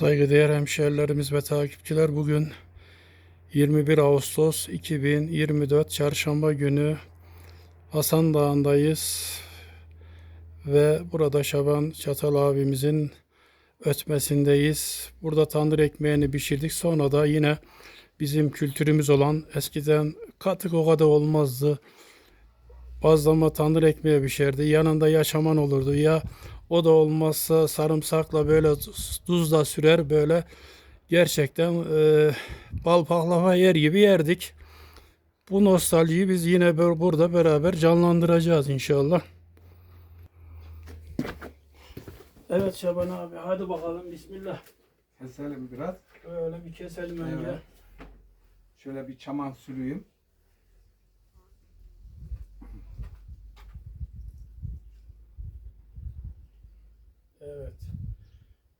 Saygıdeğer hemşehrilerimiz ve takipçiler bugün 21 Ağustos 2024 Çarşamba günü Hasan Dağı'ndayız ve burada Şaban Çatal abimizin ötmesindeyiz. Burada tandır ekmeğini pişirdik. Sonra da yine bizim kültürümüz olan eskiden katık o kadar olmazdı. Bazlama tandır ekmeği pişerdi. Yanında yaşaman olurdu. Ya o da olmazsa sarımsakla böyle tuzla sürer böyle gerçekten e, bal baklava yer gibi yerdik. Bu nostaljiyi biz yine bur- burada beraber canlandıracağız inşallah. Evet Şaban abi hadi bakalım bismillah. Keselim biraz. Böyle bir keselim önce. Evet. Şöyle bir çaman sürüyüm. Evet.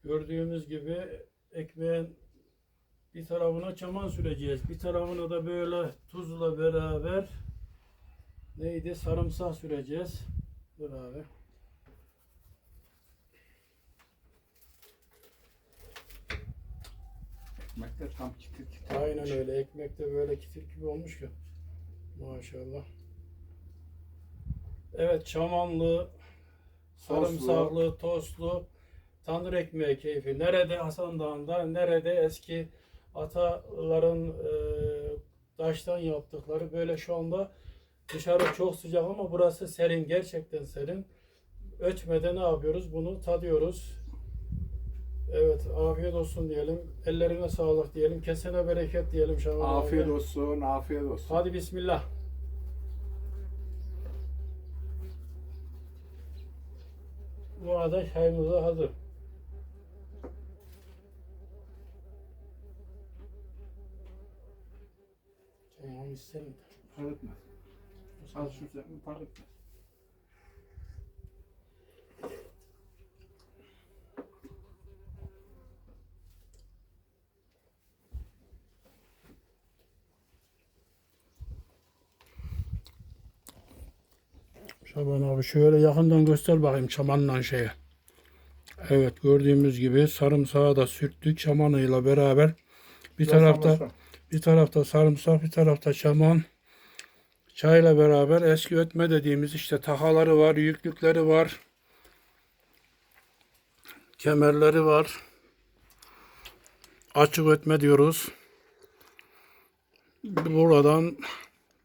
Gördüğümüz gibi ekmeğin bir tarafına çaman süreceğiz. Bir tarafına da böyle tuzla beraber neydi sarımsak süreceğiz. Dur abi. Ekmek de tam çıtır çıtır. Aynen öyle. Ekmek de böyle kitir gibi olmuş ki. Maşallah. Evet çamanlı, sarımsaklı, tostlu tandır ekmeği keyfi. Nerede Hasan Dağı'nda, nerede eski ataların e, taştan yaptıkları. Böyle şu anda dışarı çok sıcak ama burası serin. Gerçekten serin. Ötmeden ne yapıyoruz? Bunu tadıyoruz. Evet, afiyet olsun diyelim. Ellerine sağlık diyelim. Kesene bereket diyelim Şaban abi. Afiyet olsun, afiyet olsun. Hadi bismillah. Bu arada çayımız da hazır. Tamam isterim. Fark etmez. Az sürsek mi Şaban abi şöyle yakından göster bakayım çamanla şeye. Evet gördüğümüz gibi sarımsağı da sürttük çamanıyla beraber. Bir tarafta Biraz bir tarafta sarımsak bir tarafta çaman. Çayla beraber eski ötme dediğimiz işte tahaları var, yüklükleri var. Kemerleri var. Açık ötme diyoruz. Buradan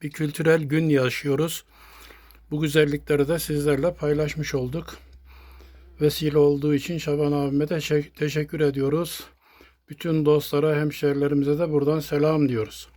bir kültürel gün yaşıyoruz. Bu güzellikleri de sizlerle paylaşmış olduk. Vesile olduğu için Şaban abime de teşekkür ediyoruz. Bütün dostlara, hemşerilerimize de buradan selam diyoruz.